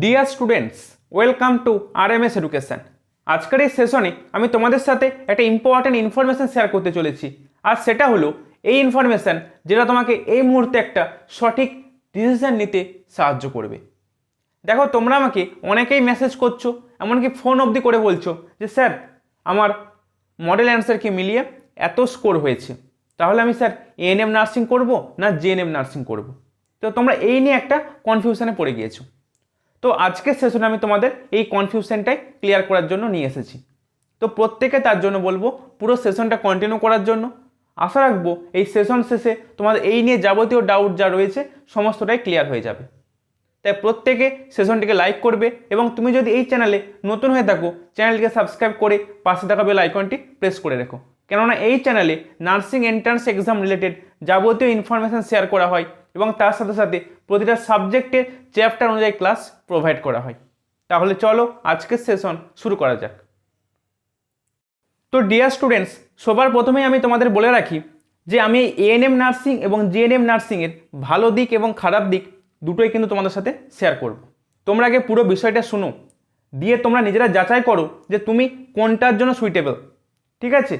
Dear students welcome to R M S education আজকের এই সেশনে আমি তোমাদের সাথে একটা ইম্পর্ট্যান্ট ইনফরমেশন শেয়ার করতে চলেছি। আর সেটা হলো এই ইনফরমেশন যেটা তোমাকে এই মুহূর্তে একটা সঠিক ডিসিশন নিতে সাহায্য করবে। দেখো, তোমরা আমাকে অনেকেই মেসেজ করছ, এমনকি ফোন অবধি করে বলছো যে, স্যার, আমার মডেল অ্যান্সারকে মিলিয়ে এত স্কোর হয়েছে। তাহলে আমি, স্যার এএনএম নার্সিং করব না জেএনএম নার্সিং করব? তো তোমরা এই নিয়ে একটা কনফিউশনে পড়ে গিয়েছো। তো আজকের সেশনে আমি তোমাদের এই কনফিউশনটাই ক্লিয়ার করার জন্য নিয়ে এসেছি। তো প্রত্যেকে তার জন্য বলব, পুরো সেশনটা কন্টিনিউ করার জন্য। আশা রাখব এই সেশন শেষে তোমাদের এই নিয়ে যাবতীয় ডাউট যা রয়েছে, সমস্তটাই ক্লিয়ার হয়ে যাবে। তাই প্রত্যেকে সেশনটিকে লাইক করবে এবং তুমি যদি এই চ্যানেলে নতুন হয়ে থাকো চ্যানেলটিকে সাবস্ক্রাইব করে পাশে থাকা বেল আইকনটি প্রেস করে রেখো। কেননা এই চ্যানেলে নার্সিং এন্ট্রান্স এক্সাম রিলেটেড যাবতীয় ইনফরমেশান শেয়ার করা হয় এবং তার সাথে সাথে প্রতিটা সাবজেক্টে চ্যাপ্টার অনুযায়ী ক্লাস প্রোভাইড করা হয়। তাহলে চলো আজকের সেশন শুরু করা যাক। তো ডিয়ার স্টুডেন্টস সবার প্রথমেই আমি তোমাদের বলে রাখি যে আমি এএনএম নার্সিং এবং জিএনএম নার্সিংয়ের ভালো দিক এবং খারাপ দিক দুটোই কিন্তু তোমাদের সাথে শেয়ার করব। তোমরা আগে পুরো বিষয়টা শুনো। দিয়ে তোমরা নিজেরা যাচাই করো যে তুমি কোনটার জন্য সুইটেবল ঠিক আছে?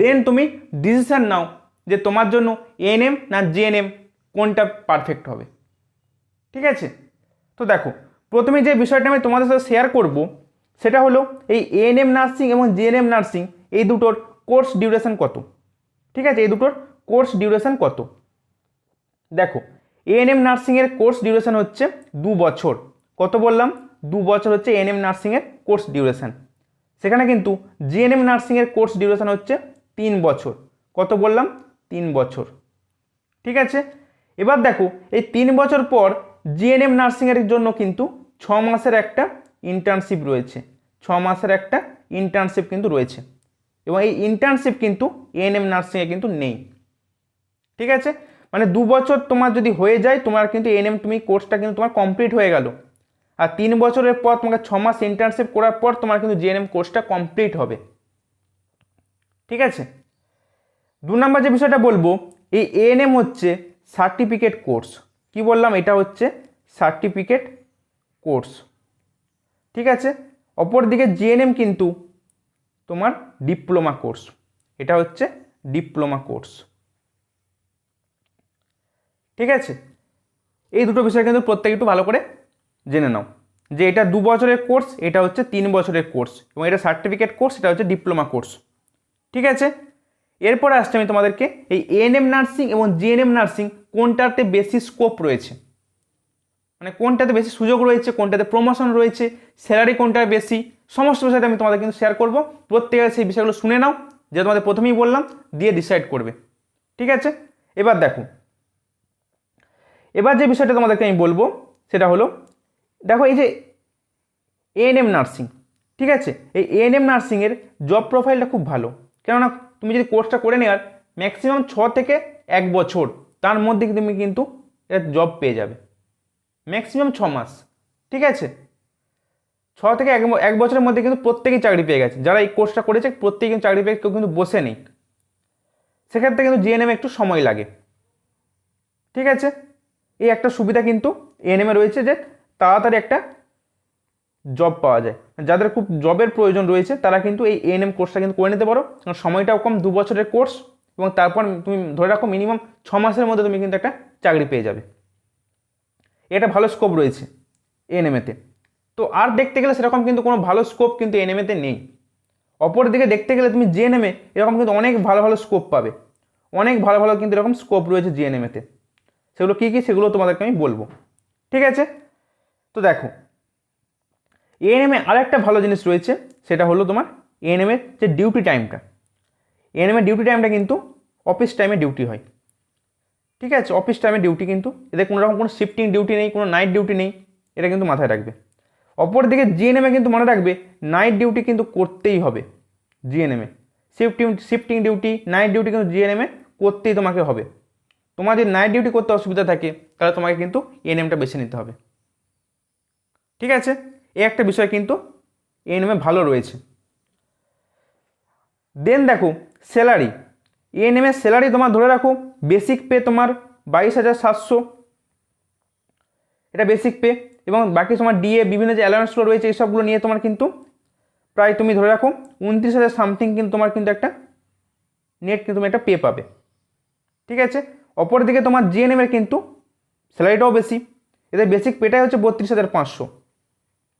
দেন তুমি ডিসিশান নাও যে তোমার জন্য এএনএম না জিএনএম কোনটা পারফেক্ট হবে। ঠিক আছে? তো দেখো, প্রথমে যে বিষয়টা আমি তোমাদের সাথে শেয়ার করব, সেটা হলো এই এএনএম নার্সিং এবং জিএনএম নার্সিং এই দুটোর কোর্স ডিউরেশন কত? ঠিক আছে? এই দুটোর কোর্স ডিউরেশন কত? দেখো এএনএম নার্সিংয়ের কোর্স ডিউরেশন হচ্ছে দু বছর। কত বললাম? দু বছর হচ্ছে এএনএম নার্সিংয়ের কোর্স ডিউরেশন সেখানে কিন্তু জিএনএম নার্সিংয়ের কোর্স ডিউরেশন হচ্ছে তিন বছর। কত বললাম? তিন বছর। ঠিক আছে? এবার দেখো, এই তিন বছর পর জিএনএম নার্সিংয়ের জন্য কিন্তু ছ মাসের একটা ইন্টার্নশিপ রয়েছে। ছ মাসের একটা ইন্টার্নশিপ কিন্তু রয়েছে। এবং এই ইন্টার্নশিপ কিন্তু এএনএম নার্সিংয়ে কিন্তু নেই। ঠিক আছে? মানে দু বছর তোমার যদি হয়ে যায়, তোমার কিন্তু এনএম তুমি কোর্সটা কিন্তু তোমার কমপ্লিট হয়ে গেল। আর তিন বছরের পর তোমাকে ছ মাস ইন্টার্নশিপ করার পর তোমার কিন্তু জিএনএম কোর্সটা কমপ্লিট হবে। ঠিক আছে? দু নম্বর যে বিষয়টা বলব, এই এএনএম হচ্ছে সার্টিফিকেট কোর্স কি বললাম? এটা হচ্ছে সার্টিফিকেট কোর্স ঠিক আছে? অপরদিকে জিএনএম কিন্তু তোমার ডিপ্লোমা কোর্স এটা হচ্ছে ডিপ্লোমা কোর্স ঠিক আছে? এই দুটো বিষয় কিন্তু প্রত্যেকে একটু ভালো করে জেনে নাও। যে এটা দু বছরের কোর্স এটা হচ্ছে তিন বছরের কোর্স এবং এটা সার্টিফিকেট কোর্স এটা হচ্ছে ডিপ্লোমা কোর্স ঠিক আছে? এরপরে আসছে আমি তোমাদেরকে এই এএনএম নার্সিং এবং জিএনএম নার্সিং কোনটাতে বেশি স্কোপ রয়েছে? মানে কোনটাতে বেশি সুযোগ রয়েছে, কোনটাতে প্রমোশন রয়েছে স্যালারি কোনটা বেশি সমস্ত বিষয়টা আমি তোমাদের কিন্তু শেয়ার করব। প্রত্যেকের সেই বিষয়গুলো শুনে নাও যে তোমাদের প্রথমেই বললাম, দিয়ে ডিসাইড করবে। ঠিক আছে? এবার দেখো। এবার যে বিষয়টা তোমাদেরকে আমি বলব, সেটা হলো, দেখো এই যে এএনএম নার্সিং ঠিক আছে? এই এএনএম নার্সিংয়ের জব প্রোফাইলটা খুব ভালো। কেননা তুমি যদি কোর্সটা করে নেওয়ার ম্যাক্সিমাম ছ থেকে এক বছর, তার মধ্যে তুমি কিন্তু এটা জব পেয়ে যাবে। ম্যাক্সিমাম ছ মাস, ঠিক আছে? ছ থেকে এক এক বছরের মধ্যে কিন্তু প্রত্যেকেই চাকরি পেয়ে গেছে। যারা এই কোর্সটা করেছে প্রত্যেকে কিন্তু চাকরি পেয়ে কেউ কিন্তু বসে নেই। সেক্ষেত্রে কিন্তু জিএনএম একটু সময় লাগে। ঠিক আছে? এই একটা সুবিধা কিন্তু এএনএমে রয়েছে যে তাড়াতাড়ি একটা জব পাওয়া যায়। যাদের খুব জবের প্রয়োজন রয়েছে, তারা কিন্তু এই এএনএম কোর্সটা কিন্তু করে নিতে পারো। কারণ সময়টাও কম, দু বছরের কোর্স এবং তারপর তুমি ধরে রাখো মিনিমাম ছ মাসের মধ্যে তুমি কিন্তু একটা চাকরি পেয়ে যাবে। এটা ভালো স্কোপ রয়েছে এএনএমেতে তো আর দেখতে গেলে সেরকম কিন্তু কোনো ভালো স্কোপ কিন্তু এএনএমেতে নেই। অপর দিকে দেখতে গেলে তুমি জিএনএমে এরকম কিন্তু অনেক ভালো ভালো স্কোপ পাবে। অনেক ভালো ভালো কিন্তু এরকম স্কোপ রয়েছে জিএনএমেতে সেগুলো কী কী সেগুলো তোমাদেরকে আমি বলব। ঠিক আছে? তো দেখো এএনএমে আর একটা ভালো জিনিস রয়েছে, সেটা হলো তোমার এএনএমের যে ডিউটি টাইমটা এএনএমের ডিউটি টাইমটা কিন্তু অফিস টাইমে ডিউটি হয়। ঠিক আছে? অফিস টাইমে ডিউটি কিন্তু, এতে কোনো রকম কোনো শিফটিং ডিউটি নেই, কোনো নাইট ডিউটি নেই, এটা কিন্তু মাথায় রাখবে। অপরদিকে জিএনএমে কিন্তু মনে রাখবে নাইট ডিউটি কিন্তু করতেই হবে জিএনএমে shifting shifting duty night duty কিন্তু জিএনএমে করতেই তোমাকে হবে। তোমার যদি নাইট ডিউটি করতে অসুবিধা থাকে, তাহলে তোমাকে কিন্তু এএনএমটা বেছে নিতে হবে। ঠিক আছে? এই একটা বিষয় কিন্তু এএনএমে ভালো রয়েছে। দেন দেখো স্যালারি এএনএমের স্যালারি তোমার ধরে রাখো বেসিক পে তোমার বাইশ হাজার সাতশো। এটা বেসিক পে এবং বাকি তোমার ডিএ বিভিন্ন যে অ্যালাউন্সগুলো রয়েছে এইসবগুলো নিয়ে তোমার কিন্তু প্রায় তুমি ধরে রাখো, উনত্রিশ হাজার সামথিং কিন্তু তোমার কিন্তু একটা নেট কিন্তু তুমি একটা পে পাবে। ঠিক আছে? অপরদিকে তোমার জিএনএমের কিন্তু স্যালারিটাও বেশি। এদের বেসিক পেটাই হচ্ছে বত্রিশ হাজার পাঁচশো।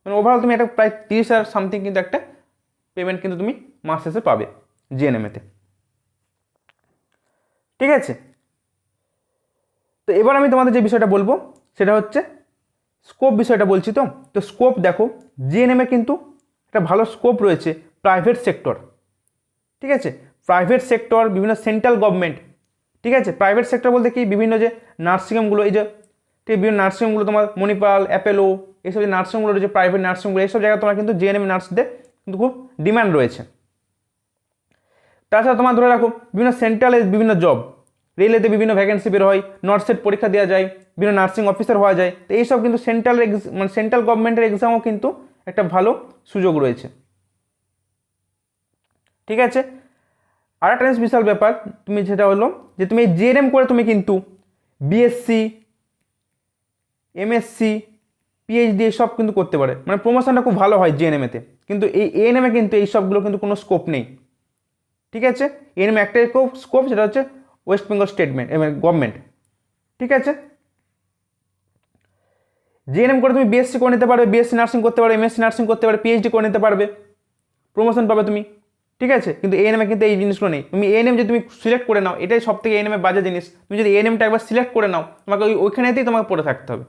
মানে ওভারঅল তুমি একটা প্রায় তিরিশ হাজার সামথিং কিন্তু একটা পেমেন্ট কিন্তু তুমি মাস শেষে পাবে জিএনএমেতে ঠিক আছে? তো এবার আমি তোমাদের যে বিষয়টা বলব, সেটা হচ্ছে স্কোপ বিষয়টা বলছি তো? তো স্কোপ দেখো জিএনএমে কিন্তু একটা ভালো স্কোপ রয়েছে প্রাইভেট সেক্টর ঠিক আছে? প্রাইভেট সেক্টর বিভিন্ন সেন্ট্রাল গভর্নমেন্ট ঠিক আছে? প্রাইভেট সেক্টর বলতে কি? বিভিন্ন যে নার্সিংহোমগুলো এই যে, ঠিক, বিভিন্ন নার্সিংহোমগুলো তোমার মণিপাল অ্যাপেলো এইসব যে নার্সিংহোমগুলো রয়েছে প্রাইভেট নার্সিংহোমগুলো এইসব জায়গায় তোমার কিন্তু জিএনএম নার্সদের কিন্তু খুব ডিমান্ড রয়েছে। তাছাড়া তোমার ধরে রাখো, বিভিন্ন সেন্ট্রালে বিভিন্ন জব রেলেতে বিভিন্ন ভ্যাকেন্সি বের হয় নর্থ সেট পরীক্ষা দেওয়া যায়, বিভিন্ন নার্সিং অফিসার হওয়া যায়, তো এইসব কিন্তু সেন্ট্রাল মানে সেন্ট্রাল গভর্নমেন্টের এক্সামও কিন্তু একটা ভালো সুযোগ রয়েছে। ঠিক আছে? আর একটা বিশাল ব্যাপার, তুমি যেটা হলো যে তুমি জিএনএম করে তুমি কিন্তু বিএসসি এমএসসি পিএইচডি সব কিন্তু করতে পারে। মানে প্রমোশনটা খুব ভালো হয় জিএনএমএতে কিন্তু এই এএনএমে কিন্তু এই সবগুলো কিন্তু কোনো স্কোপ নেই। ঠিক আছে? এএনএম একটাই স্কোপ সেটা হচ্ছে ওয়েস্ট বেঙ্গল স্টেটমেন্ট গভর্নমেন্ট ঠিক আছে? জিএনএম করে তুমি বিএসসি করে নিতে পারবে বিএসসি নার্সিং করতে পারবে এমএসসি নার্সিং করতে পারবে পিএইচডি করে নিতে পারবে। প্রমোশন পাবে তুমি। ঠিক আছে? কিন্তু এএনএমে কিন্তু এই জিনিসগুলো নেই। তুমি এএনএম যদি তুমি সিলেক্ট করে নাও, এটাই সব থেকে এএনএমে বাজে জিনিস। তুমি যদি এএনএমটা একবার সিলেক্ট করে নাও, তোমাকে ওই ওইখানেতেই তোমাকে পড়ে থাকতে হবে।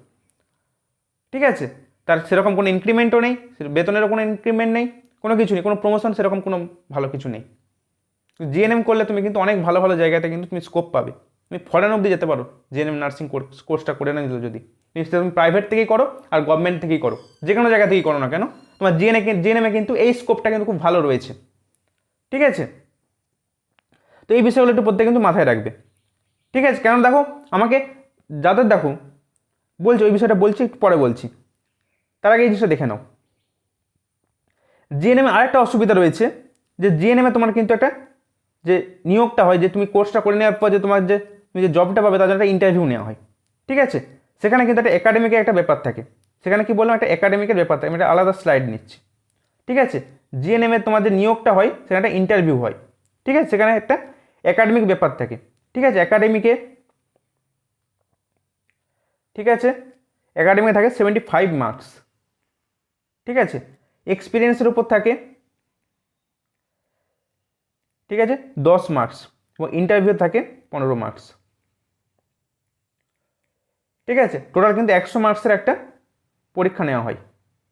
ঠিক আছে? তার সেরকম কোনো ইনক্রিমেন্টও নেই বেতনেরও কোনো ইনক্রিমেন্ট নেই, কোনো কিছু নেই, কোনো প্রমোশন সেরকম কোনো ভালো কিছু নেই। জিএনএম করলে তুমি কিন্তু অনেক ভালো ভালো জায়গাতে কিন্তু তুমি স্কোপ পাবে। তুমি ফরেন অবধি যেতে পারো জিএনএম নার্সিং কোর্সটা করে না নিল যদি। তুমি প্রাইভেট থেকেই করো আর গভর্নমেন্ট থেকেই করো। যে কোনো জায়গা থেকেই করো না কেন, তোমার জিএনএ জিএনএমে কিন্তু এই স্কোপটা কিন্তু খুব ভালো রয়েছে। ঠিক আছে? তো এই বিষয়গুলো একটু প্রত্যেকে কিন্তু মাথায় রাখবে। ঠিক আছে? কেন দেখো? আমাকে যাদের দেখো বলছি, ওই বিষয়টা বলছি একটু পরে বলছি। তার আগে এই জিনিসটা দেখে নাও। জিএনএমে আরেকটা অসুবিধা রয়েছে যে জিএনএমে তোমার কিন্তু একটা যে নিয়োগটা হয়, যে তুমি কোর্সটা করে নেওয়ার পর যে তোমার যে তুমি যে জবটা পাবে, তার জন্য একটা ইন্টারভিউ নেওয়া হয়। ঠিক আছে? সেখানে কিন্তু একটা একাডেমিকের একটা ব্যাপার থাকে। সেখানে কি বললাম? একটা একাডেমিকের ব্যাপার থাকে। আমি একটা আলাদা স্লাইড নিচ্ছি। ঠিক আছে? জিএনএমে তোমার যে নিয়োগটা হয়, সেখানে একটা ইন্টারভিউ হয়। ঠিক আছে? সেখানে একটা একাডেমিক ব্যাপার থাকে। ঠিক আছে? একাডেমিকে ঠিক আছে? একাডেমিকে থাকে সেভেন্টি ফাইভ মার্কস ঠিক আছে? এক্সপিরিয়েন্সের উপর থাকে, ঠিক আছে? দশ মার্কস এবং ইন্টারভিউ থাকে পনেরো মার্কস ঠিক আছে? টোটাল কিন্তু একশো মার্কসের একটা পরীক্ষা নেওয়া হয়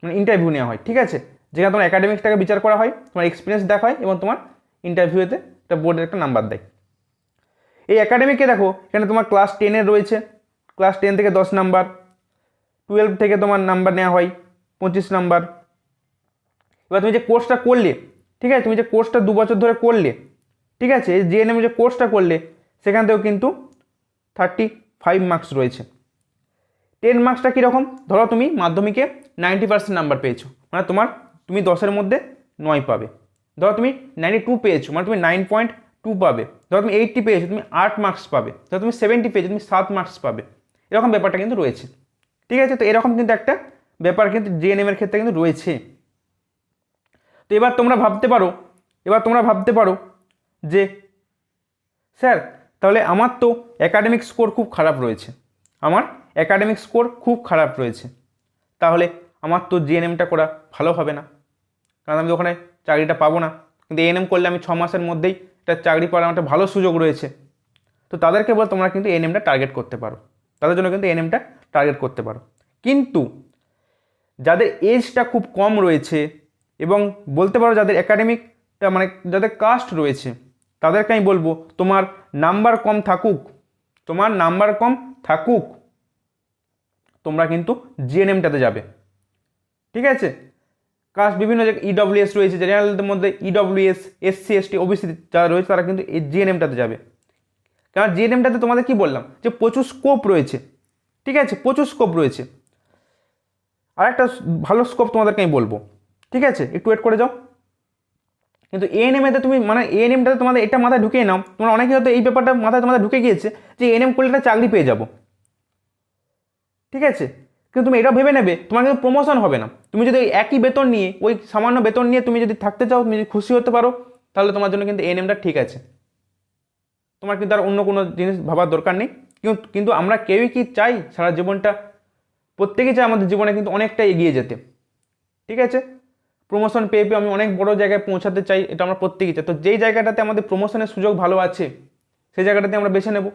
মানে ইন্টারভিউ নেওয়া হয়, ঠিক আছে? যেখানে তোমার একাডেমিক্সটাকে বিচার করা হয়, তোমার এক্সপিরিয়েন্স দেখা হয় এবং তোমার ইন্টারভিউতে একটা বোর্ডের একটা নাম্বার দেয়। এই অ্যাকাডেমিকে দেখো, এখানে তোমার ক্লাস টেনের রয়েছে ক্লাস টেন থেকে দশ নাম্বার, টুয়েলভ থেকে তোমার নাম্বার নেওয়া হয়, পঁচিশ নাম্বার। এবার তুমি যে কোর্সটা করলে, ঠিক আছে, তুমি যে কোর্সটা দু বছর ধরে করলে, ঠিক আছে, এই জিএনএম যে কোর্সটা করলে, সেখান থেকেও কিন্তু থার্টি ফাইভ মার্কস রয়েছে। টেন মার্কসটা কীরকম? ধরো তুমি মাধ্যমিকে নাইনটি পার্সেন্ট নাম্বার পেয়েছ মানে তোমার তুমি দশের মধ্যে নয় পাবে। ধরো তুমি নাইনটি টু পেয়েছ মানে তুমি নাইন পয়েন্ট টু পাবে। ধরো তুমি এইটটি পেয়েছ, তুমি আট মার্কস পাবে। ধরো তুমি সেভেন্টি পেয়েছ, তুমি সাত মার্কস পাবে। এরকম ব্যাপারটা কিন্তু রয়েছে। ঠিক আছে? তো এরকম কিন্তু একটা ব্যাপার কিন্তু জিএনএমের ক্ষেত্রে কিন্তু রয়েছে। তো এবার তোমরা ভাবতে পারো, এবার তোমরা ভাবতে পারো যে, স্যার, তাহলে আমার তো একাডেমিক স্কোর খুব খারাপ রয়েছে। আমার একাডেমিক স্কোর খুব খারাপ রয়েছে। তাহলে আমার তো জিএনএমটা করা ভালো হবে না। কারণ আমি ওখানে চাকরিটা পাবো না। কিন্তু এএনএম করলে আমি ছ মাসের মধ্যেই একটা চাকরি পাওয়ার একটা ভালো সুযোগ রয়েছে। তো তাদেরকে বলে তোমরা কিন্তু এএনএমটা টার্গেট করতে পারো। তাদের জন্য কিন্তু এএনএমটা টার্গেট করতে পারো। কিন্তু যাদের এজটা খুব কম রয়েছে এবং বলতে পারো যাদের একাডেমিকটা মানে যাদের কাস্ট রয়েছে, তাদেরকে আমি বলব তোমার নাম্বার কম থাকুক, তোমার নাম্বার কম থাকুক, তোমরা কিন্তু জিএনএমটাতে যাবে। ঠিক আছে? কাস্ট বিভিন্ন যে ইডব্লিউএস রয়েছে জেনারেলদের মধ্যে ইডব্লিউএস এসসি এসটি ওবিসি যারা রয়েছে তারা কিন্তু এই জিএনএমটাতে যাবে। কারণ জিএনএমটাতে তোমাদের কি বললাম? যে প্রচুর স্কোপ রয়েছে। ঠিক আছে? প্রচুর স্কোপ রয়েছে। আর একটা ভালো স্কোপ তোমাদেরকে আমি বলব। ঠিক আছে? একটু ওয়েট করে যাও। কিন্তু এএনএমএতে তুমি মানে এএনএমটাতে তোমাদের এটা মাথায় ঢুকিয়ে নাও। তোমরা অনেকে হয়তো এই ব্যাপারটা মাথায় তোমাদের ঢুকে গিয়েছে যে এএনএম করলে একটা চাকরি পেয়ে যাব। ঠিক আছে? কিন্তু তুমি এটা ভেবে নেবে, তোমার কিন্তু প্রমোশন হবে না। তুমি যদি ওই একই বেতন নিয়ে, ওই সামান্য বেতন নিয়ে তুমি যদি থাকতে চাও, তুমি যদি খুশি হতে পারো, তাহলে তোমার জন্য কিন্তু এএনএমটা ঠিক আছে। তোমার কিন্তু আর অন্য কোনো জিনিস ভাবার দরকার নেই। কিন্তু আমরা কেউই কি চাই সারা জীবনটা? প্রত্যেকেই চাই আমাদের জীবনে কিন্তু অনেকটা এগিয়ে যেতে। ঠিক আছে? প্রমোশন পেয়ে পেয়ে আমি অনেক বড় জায়গায় পৌঁছাতে চাই, এটা আমরা প্রত্যেকেই চাই। তো যেই জায়গাটাতে আমাদের প্রমোশনের সুযোগ ভালো আছে, সেই জায়গাটাতে আমরা বেছে নেব।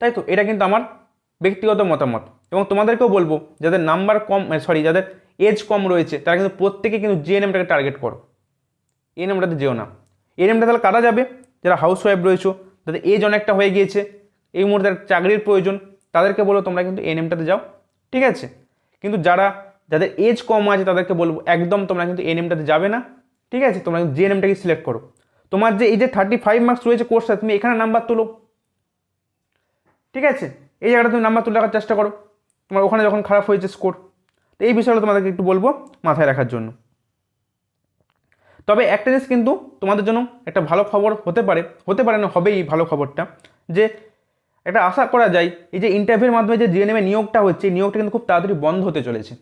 তাই তো? এটা কিন্তু আমার ব্যক্তিগত মতামত। এবং তোমাদেরকেও বলব, যাদের নাম্বার কম সরি যাদের এজ কম রয়েছে, তারা কিন্তু প্রত্যেকে কিন্তু জিএনএমটাকে টার্গেট করো। এএনএমটাতে যেও না। এএনএমটা তাহলে কারা যাবে? যারা হাউস ওয়াইফ রয়েছো, তাদের এজ অনেকটা হয়ে গিয়েছে, এই মুহূর্তে চাকরির প্রয়োজন, তাদেরকে বলো তোমরা কিন্তু এএনএমটাতে যাও, ঠিক আছে? কিন্তু যারা, যাদের এজ কম আছে, তাদেরকে বলব একদম তোমরা কিন্তু এএনএমটাতে যাবে না, ঠিক আছে? তোমরা কিন্তু জিএনএমটাকে সিলেক্ট করো। তোমার যে এই যে থার্টি ফাইভ মার্কস রয়েছে কোর্সটা তুমি এখানে নাম্বার তোলো, ঠিক আছে? এই জায়গাটা তুমি নাম্বার তুলে রাখার চেষ্টা করো। তোমার ওখানে যখন খারাপ হয়েছে স্কোর তো এই বিষয়গুলো তোমাদেরকে একটু বলব মাথায় রাখার জন্য। তবে একটা জিনিস কিন্তু তোমাদের জন্য একটা ভালো খবর হতে পারে হতে পারে না, হবেই ভালো খবরটা, যে একটা আশা করা যায়, এই যে ইন্টারভিউর মাধ্যমে যে জিএনএমে নিয়োগটা হচ্ছে, এই নিয়োগটা কিন্তু খুব তাড়াতাড়ি বন্ধ হতে চলেছে।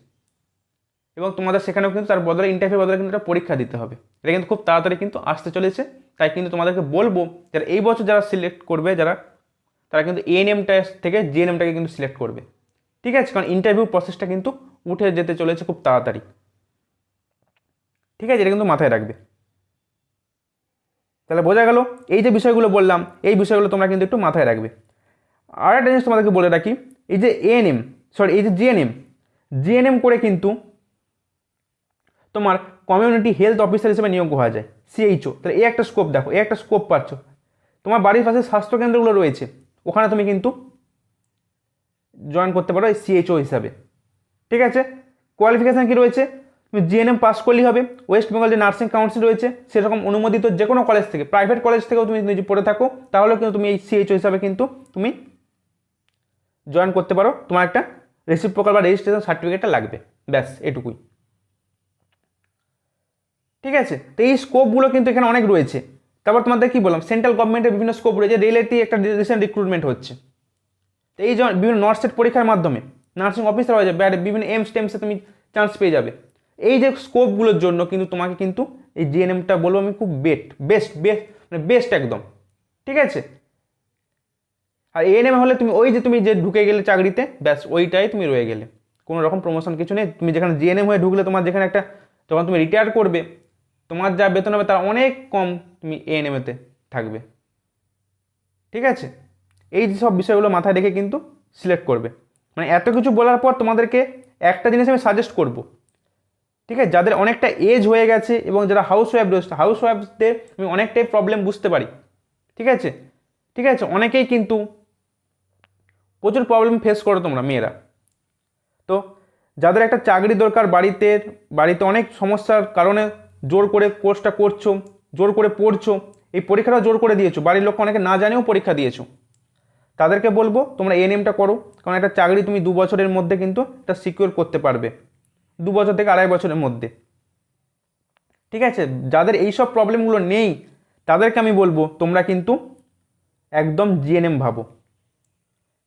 এবং তোমাদের সেখানেও কিন্তু তার বদলে ইন্টারভিউ বদলে কিন্তু একটা পরীক্ষা দিতে হবে। এটা কিন্তু খুব তাড়াতাড়ি কিন্তু আসতে চলেছে। তাই কিন্তু তোমাদেরকে বলব, যারা এই বছর যারা সিলেক্ট করবে, যারা, তারা কিন্তু এএনএমটা থেকে জিএনএমটাকে কিন্তু সিলেক্ট করবে। ঠিক আছে? কারণ ইন্টারভিউ প্রসেসটা কিন্তু উঠে যেতে চলেছে খুব তাড়াতাড়ি। ঠিক আছে, এটা কিন্তু মাথায় রাখবে। তাহলে বোঝা গেল, এই যে বিষয়গুলো বললাম, এই বিষয়গুলো তোমরা কিন্তু একটু মাথায় রাখবে। আর একটা জিনিস তোমাদেরকে বলে রাখি, এই যে এএনএম সরি এই যে জিএনএম জিএনএম করে কিন্তু তোমার কমিউনিটি হেলথ অফিসার হিসেবে নিয়োগ হওয়া যায় সিএইচও তাহলে এই একটা স্কোপ দেখো এই একটা স্কোপ পাচ্ছ। তোমার বাড়ির পাশে স্বাস্থ্যকেন্দ্রগুলো রয়েছে, ওখানে তুমি কিন্তু জয়েন করতে পারো এই সিএইচও হিসাবে। ঠিক আছে? কোয়ালিফিকেশান কী রয়েছে? তুমি জিএনএম পাস করলেই হবে। ওয়েস্ট বেঙ্গল যে নার্সিং কাউন্সিল রয়েছে, সেরকম অনুমোদিত যে কোনো কলেজ থেকে প্রাইভেট কলেজ থেকেও তুমি যদি পড়ে থাকো, তাহলেও কিন্তু তুমি এই সিএইচও হিসাবে কিন্তু তুমি জয়েন করতে পারো। তোমার একটা রেসিপ্রোকাল বা রেজিস্ট্রেশন সার্টিফিকেটটা লাগবে। ব্যাস, এটুকুই। ঠিক আছে? তো এই স্কোপগুলো কিন্তু এখানে অনেক রয়েছে। তারপর তোমাদের কি বললাম? সেন্ট্রাল গভর্নমেন্টের বিভিন্ন স্কোপ রয়েছে। রেলেটি একটা রিসেন্ট রিক্রুটমেন্ট হচ্ছে। তো এই বিভিন্ন নর্সেট পরীক্ষার মাধ্যমে নার্সিং অফিসার হয়ে যাবে বিভিন্ন এমস টেমসে তুমি চান্স পেয়ে যাবে। এই যে স্কোপগুলোর জন্য কিন্তু তোমাকে কিন্তু এই জিএনএমটা বলব আমি খুব বেট বেস্ট বেস্ট মানে বেস্ট একদম, ঠিক আছে? আর এএনএম হলে তুমি ওই যে তুমি যে ঢুকে গেলে চাকরিতে, ব্যাস ওইটাই তুমি রয়ে গেলে। কোনো রকম প্রমোশন কিছু নেই। তুমি যেখানে জিএনএম হয়ে ঢুকলে তোমার যেখানে একটা, যখন তুমি রিটায়ার করবে, তোমার যা বেতন হবে তার অনেক কম তুমি এএনএমেতে থাকবে। ঠিক আছে? এই যে সব বিষয়গুলো মাথায় রেখে কিন্তু সিলেক্ট করবে। মানে এত কিছু বলার পর তোমাদেরকে একটা জিনিস আমি সাজেস্ট করব। ঠিক আছে? যাদের অনেকটা এজ হয়ে গেছে এবং যারা হাউস ওয়াইফ রয়েছে হাউস ওয়াইফদের আমি অনেকটাই প্রবলেম বুঝতে পারি। ঠিক আছে? ঠিক আছে? অনেকেই কিন্তু প্রচুর প্রবলেম ফেস করো তোমরা, মেয়েরা। তো যাদের একটা চাকরি দরকার বাড়িতে বাড়িতে অনেক সমস্যার কারণে জোর করে কোর্সটা করছ, জোর করে পড়ছো, এই পরীক্ষাটা জোর করে দিয়েছ, বাড়ির লোক অনেকে না জানেও পরীক্ষা দিয়েছ। তাদেরকে বলব, তোমরা এনএমটা করো, কারণ একটা চাকরি তুমি দু বছরের মধ্যে কিন্তু এটা সিকিউর করতে পারবে। দু বছর থেকে আড়াই বছরের মধ্যে। ঠিক আছে? যাদের এই সব প্রবলেমগুলো নেই, তাদেরকে আমি বলব, তোমরা কিন্তু একদম জিএনএম ভাবো।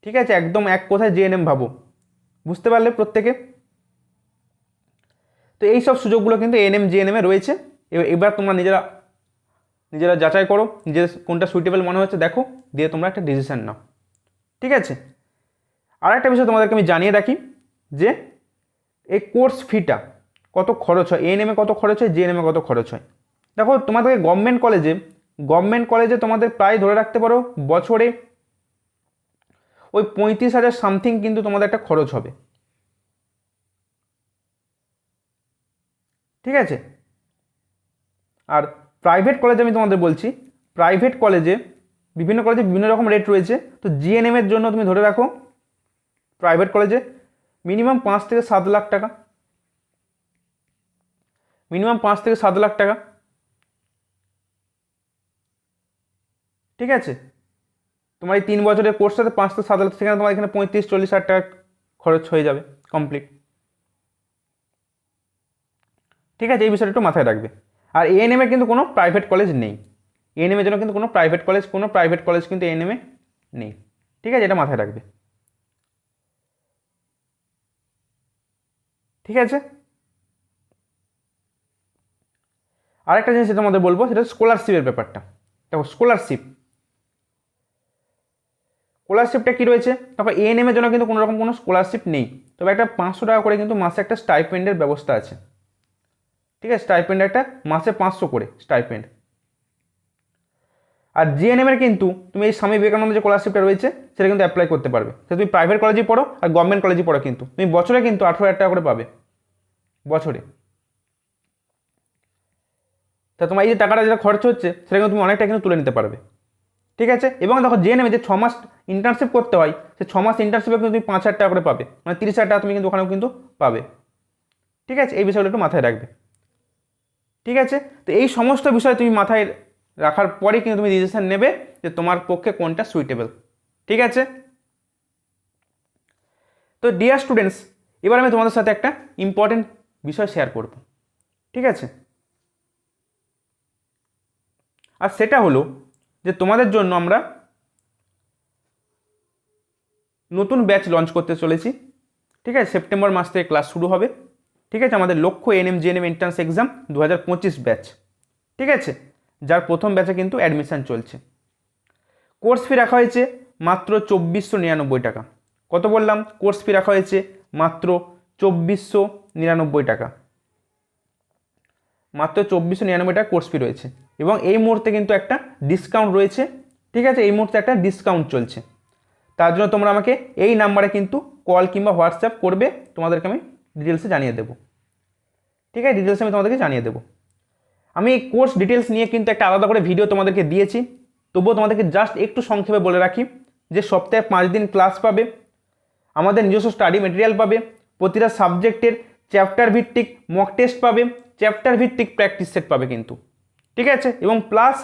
ঠিক আছে? একদম এক কথায় জিএনএম ভাবো। বুঝতে পারলে প্রত্যেকে? তো এই সব সুযোগগুলো কিন্তু এনএম জিএনএমে রয়েছে। এবার তোমরা নিজেরা নিজেরা যাচাই করো নিজের কোনটা সুইটেবল মনে হচ্ছে। দেখো, দিয়ে তোমরা একটা ডিসিশান নাও। ঠিক আছে? আর একটা বিষয় তোমাদেরকে আমি জানিয়ে রাখি, যে এই কোর্স ফিটা কত খরচ হয়? এএনএমে কত খরচ হয়? জে জিএনএমে কত খরচ হয়? দেখো, তোমাদেরকে গভর্নমেন্ট কলেজে গভর্নমেন্ট কলেজে তোমাদের প্রায় ধরে রাখতে পারো, বছরে ওই পঁয়ত্রিশ হাজার সামথিং কিন্তু তোমাদের একটা খরচ হবে। ঠিক আছে? আর প্রাইভেট কলেজে আমি তোমাদের বলছি প্রাইভেট কলেজে বিভিন্ন কলেজে বিভিন্ন রকম রেট রয়েছে। তো জিএনএম এর জন্য তুমি ধরে রাখো প্রাইভেট কলেজে মিনিমাম পাঁচ থেকে সাত লাখ টাকা। মিনিমাম পাঁচ থেকে সাত লাখ টাকা। ঠিক আছে? তোমার এই তিন বছরের কোর্সটাতে পাঁচ থেকে সাত লাখ সেখানে তোমার এখানে পঁয়ত্রিশ, চল্লিশ হাজার টাকা খরচ হয়ে যাবে কমপ্লিট ঠিক আছে? এই বিষয়টা একটু মাথায় রাখবে। আর এএনএমে কিন্তু কোনো প্রাইভেট কলেজ নেই। এএনএমের জন্য কিন্তু কোনো প্রাইভেট কলেজ কোনো প্রাইভেট কলেজ কিন্তু এএনএমে নেই। ঠিক আছে? এটা মাথায় রাখবে। ঠিক আছে? আরেকটা জিনিস যেটা বলব, সেটা স্কলারশিপের ব্যাপারটা। দেখো স্কলারশিপ স্কলারশিপটা কী রয়েছে? তারপর এএনএম এর জন্য কিন্তু কোনো রকম কোনো স্কলারশিপ নেই। তবে একটা পাঁচশো টাকা করে কিন্তু মাসে একটা স্টাইপেন্ডের ব্যবস্থা আছে। ঠিক আছে? স্টাইপেন্ড একটা মাসে পাঁচশো করে স্টাইপেন্ড আর জিএনএম এর কিন্তু তুমি এই স্বামী বিবেকানন্দ যে স্কলারশিপটা রয়েছে, সেটা কিন্তু অ্যাপ্লাই করতে পারবে। সেটা তুমি প্রাইভেট কলেজে পড়ো আর গভর্নমেন্ট কলেজে পড়ো কিন্তু। তুমি বছরে কিন্তু আঠেরো হাজার টাকা করে পাবে। বছরে। তা তোমার এই যে টাকাটা যেটা খরচ হচ্ছে, সেটা কিন্তু তুমি অনেকটা কিন্তু তুলে নিতে পারবে। ঠিক আছে? এবং দেখো জেএনএমে যে ছ মাস ইন্টার্নশিপ করতে হয়, সে ছ মাস ইন্টার্নশিপে কিন্তু তুমি পাঁচ হাজার টাকা করে পাবে। মানে তিরিশ হাজার টাকা তুমি কিন্তু ওখানেও কিন্তু পাবে। ঠিক আছে? এই বিষয়গুলো একটু মাথায় রাখবে। ঠিক আছে? তো এই সমস্ত বিষয় তুমি মাথায় রাখার পরে কিন্তু তুমি ডিসিশন নেবে যে তোমার পক্ষে কোনটা সুইটেবল ঠিক আছে? তো ডিয়ার স্টুডেন্টস এবার আমি তোমাদের সাথে একটা ইম্পর্টেন্ট বিষয় শেয়ার করব। ঠিক আছে? আর সেটা হলো যে তোমাদের জন্য আমরা নতুন ব্যাচ লঞ্চ করতে চলেছি। ঠিক আছে? সেপ্টেম্বর মাস থেকে ক্লাস শুরু হবে। ঠিক আছে? আমাদের লক্ষ্য এনএম জিএনএম এন্ট্রান্স এক্সাম দু হাজার পঁচিশ ব্যাচ ঠিক আছে? যার প্রথম ব্যাচে কিন্তু অ্যাডমিশান চলছে। কোর্স ফি রাখা হয়েছে মাত্র চব্বিশশো নিরানব্বই টাকা। কত বললাম? কোর্স ফি রাখা হয়েছে মাত্র চব্বিশশো নিরানব্বই টাকা। মাত্র চব্বিশশো নিরানব্বই টাকা কোর্স ফি রয়েছে এবং এই মুহূর্তে কিন্তু একটা ডিসকাউন্ট রয়েছে, ঠিক আছে? এই মুহূর্তে একটা ডিসকাউন্ট চলছে। তার জন্য তোমরা আমাকে এই নাম্বারে কিন্তু কল কিংবা হোয়াটসঅ্যাপ করবে, তোমাদেরকে আমি ডিটেলসে জানিয়ে দেবো। ঠিক আছে? ডিটেলসে আমি তোমাদেরকে জানিয়ে দেবো। আমি এই কোর্স ডিটেলস নিয়ে কিন্তু একটা আলাদা করে ভিডিও তোমাদেরকে দিয়েছি। তবুও তোমাদেরকে জাস্ট একটু সংক্ষেপে বলে রাখি যে সপ্তাহে পাঁচ দিন ক্লাস পাবে, আমাদের নিজস্ব স্টাডি মেটেরিয়াল পাবে, প্রতিটা সাবজেক্টের চ্যাপ্টার ভিত্তিক মক টেস্ট পাবে চ্যাপ্টার ভিত্তিক প্র্যাকটিস সেট পাবে কিন্তু। ঠিক আছে? এবং প্লাস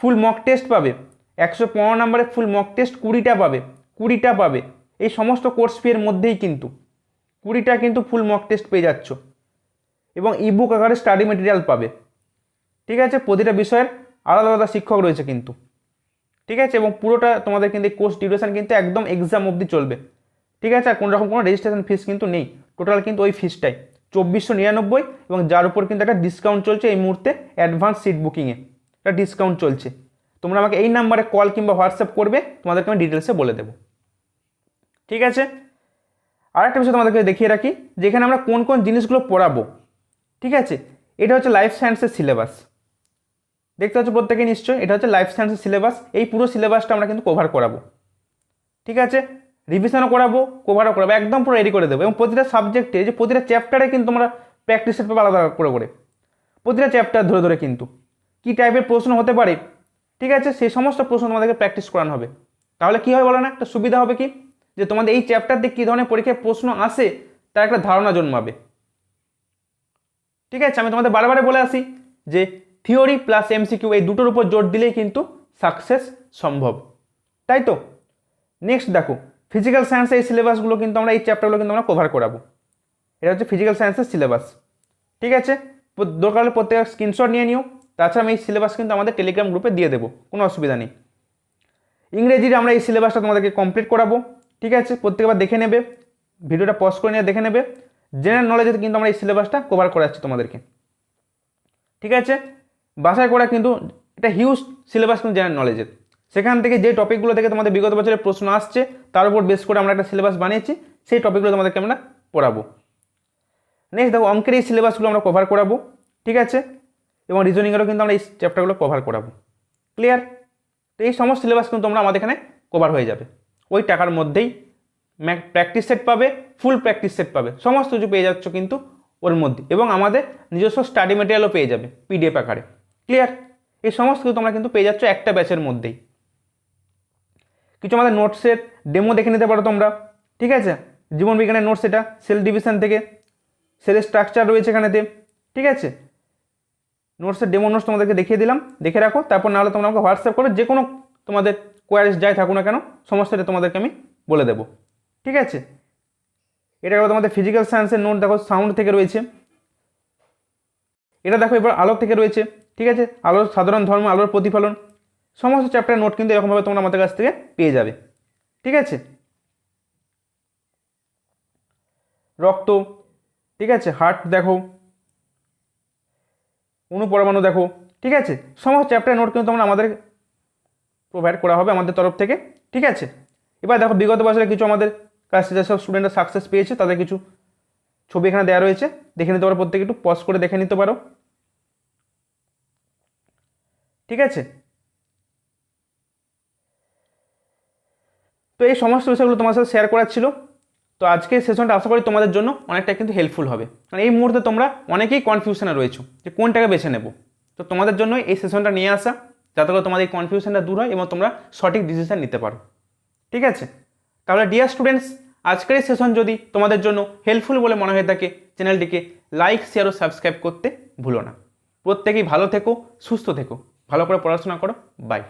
ফুল মক টেস্ট পাবে, একশো পনেরো নম্বরে ফুল মক টেস্ট কুড়িটা পাবে কুড়িটা পাবে। এই সমস্ত কোর্স ফি এর মধ্যেই কিন্তু কুড়িটা কিন্তু ফুল মক টেস্ট পেয়ে যাচ্ছ। এবং ইবুক আকারে স্টাডি মেটেরিয়াল পাবে। ঠিক আছে? প্রতিটা বিষয়ের আলাদা আলাদা শিক্ষক রয়েছে কিন্তু। ঠিক আছে? এবং পুরোটা তোমাদের কিন্তু কোর্স ডিউরেশন কিন্তু একদম এক্সাম অবধি চলবে। ঠিক আছে? আর কোনো রকম কোনো রেজিস্ট্রেশন ফিস কিন্তু নেই। টোটাল কিন্তু ওই ফিসটাই চব্বিশশো নিরানব্বই এবং যার উপর কিন্তু একটা ডিসকাউন্ট চলছে এই মুহূর্তে অ্যাডভান্স সিট বুকিংয়ে একটা ডিসকাউন্ট চলছে। তোমরা আমাকে এই নাম্বারে কল কিংবা হোয়াটসঅ্যাপ করবে, তোমাদেরকে আমি ডিটেলসে বলে দেবো। ঠিক আছে? আরেকটা বিষয় তোমাদেরকে দেখিয়ে রাখি, যেখানে আমরা কোন কোন জিনিসগুলো পড়াবো। ঠিক আছে? এটা হচ্ছে লাইফ সায়েন্সের সিলেবাস দেখতে পাচ্ছ প্রত্যেকে নিশ্চয় এটা হচ্ছে লাইফ সায়েন্সের সিলেবাস এই পুরো সিলেবাসটা আমরা কিন্তু কভার করাবো। ঠিক আছে? রিভিশনও করাবো কভারও করাবো, একদম পুরো রেডি করে দেবো। এবং প্রতিটা সাবজেক্টে যে প্রতিটা চ্যাপ্টারে কিন্তু আমরা প্র্যাকটিস সেট পাবো আলাদা করে করে, প্রতিটা চ্যাপ্টার ধরে ধরে কিন্তু, কী টাইপের প্রশ্ন হতে পারে? ঠিক আছে? সেই সমস্ত প্রশ্ন তোমাদেরকে প্র্যাকটিস করানো হবে। তাহলে কী হবে বলো না? একটা সুবিধা হবে কি? যে তোমাদের এই চ্যাপ্টার দিয়ে কী ধরনের পরীক্ষায় প্রশ্ন আসে, তার একটা ধারণা জন্মাবে। ঠিক আছে? আমি তোমাদের বারবারে বলে আসি যে থিওরি প্লাস এমসিকিউ এই দুটোর উপর জোর দিলেই কিন্তু সাকসেস সম্ভব। তাই তো? নেক্সট দেখো ফিজিক্যাল সায়েন্সের এই সিলেবাসগুলো কিন্তু আমরা, এই চ্যাপ্টারগুলো কিন্তু আমরা কভার করাবো। এটা হচ্ছে ফিজিক্যাল সায়েন্সের সিলেবাস ঠিক আছে? দরকার হলে প্রত্যেক স্ক্রিনশট নিয়ে নিও। তাছাড়া আমি এই সিলেবাস কিন্তু আমাদের টেলিগ্রাম গ্রুপে দিয়ে দেবো, কোনো অসুবিধা নেই। ইংরেজির আমরা এই সিলেবাসটা তোমাদেরকে কমপ্লিট করাবো। ঠিক আছে? প্রত্যেকবার দেখে নেবে, ভিডিওটা পজ করে নিয়ে দেখে নেবে। জেনারেল নলেজে কিন্তু আমরা এই সিলেবাসটা কভার করাচ্ছি তোমাদেরকে। ঠিক আছে? বাসায় করা কিন্তু এটা হিউজ সিলেবাস কিন্তু জেনারেল নলেজের সেখান থেকে যে টপিকগুলো থেকে তোমাদের বিগত বছরের প্রশ্ন আসছে, তার উপর বেস করে আমরা একটা সিলেবাস বানিয়েছি, সেই টপিকগুলো তোমাদেরকে আমরা পড়াবো। নেক্সট দেখো, অঙ্কের এই সিলেবাসগুলো আমরা কভার করাবো, ঠিক আছে? এবং রিজনিংয়েরও কিন্তু আমরা এই চ্যাপ্টারগুলো কভার করাবো। ক্লিয়ার তো এই সমস্ত সিলেবাস কিন্তু তোমরা আমাদের এখানে কভার হয়ে যাবে। ওই টাকার মধ্যেই প্র্যাকটিস সেট পাবে ফুল প্র্যাকটিস সেট পাবে। সমস্ত কিছু পেয়ে যাচ্ছ কিন্তু ওর মধ্যে। এবং আমাদের নিজস্ব স্টাডি মেটেরিয়ালও পেয়ে যাবে পিডিএফ আকারে। ক্লিয়ার এই সমস্ত কিছু তোমরা কিন্তু পেয়ে যাচ্ছ একটা ব্যাচের মধ্যেই। কিছু আমাদের নোটসের ডেমো দেখে নিতে পারো তোমরা, ঠিক আছে? জীবন বিজ্ঞানের নোটস এটা সেল ডিভিশন থেকে সেলের স্ট্রাকচার রয়েছে এখানেতে, ঠিক আছে? নোটসের ডেমো নোটস তোমাদেরকে দেখিয়ে দিলাম, দেখে রাখো, তারপর নাহলে তোমরা আমাকে হোয়াটসঅ্যাপ করো যে কোনো তোমাদের কোয়ারিজ যাই থাকুক না কেন সমস্যাটা তোমাদেরকে আমি বলে দেবো, ঠিক আছে? এটা দেখো তোমাদের ফিজিক্যাল সায়েন্সের নোট দেখো সাউন্ড থেকে রয়েছে। এটা দেখো এবার আলোক থেকে রয়েছে। ঠিক আছে? আলোর সাধারণ ধর্ম, আলোর প্রতিফলন, সমস্ত চ্যাপ্টার নোট কিন্তু এরকমভাবে তোমরা আমাদের কাছ থেকে পেয়ে যাবে। ঠিক আছে? রক্ত, ঠিক আছে? হার্ট দেখো। অনুপরমাণু দেখো। ঠিক আছে? সমস্ত চ্যাপ্টার নোট কিন্তু তোমরা আমাদের প্রোভাইড করা হবে আমাদের তরফ থেকে। ঠিক আছে? এবার দেখো, বিগত বছরে কিছু আমাদের কাছে যেসব স্টুডেন্টরা সাকসেস পেয়েছে, তাদের কিছু ছবি এখানে দেওয়া রয়েছে। দেখে নিতে পারো, প্রত্যেকে একটু পজ করে দেখে নিতে পারো। ঠিক আছে? তো এই সমস্ত বিষয়গুলো তোমার সাথে শেয়ার করার ছিল। তো আজকের সেশনটা আশা করি তোমাদের জন্য অনেকটা কিন্তু হেল্পফুল হবে। কারণ এই মুহূর্তে তোমরা অনেকেই কনফিউশনে রয়েছো যে কোনটাকে বেছে নেব। তো তোমাদের জন্য এই সেশনটা নিয়ে আসা, যাতে করে তোমাদের এই কনফিউশনটা দূর হয় এবং তোমরা সঠিক ডিসিশন নিতে পারো। ঠিক আছে? তাহলে ডিয়ার স্টুডেন্টস আজকের এই সেশন যদি তোমাদের জন্য হেল্পফুল বলে মনে হয়ে থাকে চ্যানেলটিকে লাইক শেয়ার ও সাবস্ক্রাইব করতে ভুলো না। প্রত্যেকেই ভালো থেকো, সুস্থ থেকো। ভালো করে পড়াশোনা করো বাই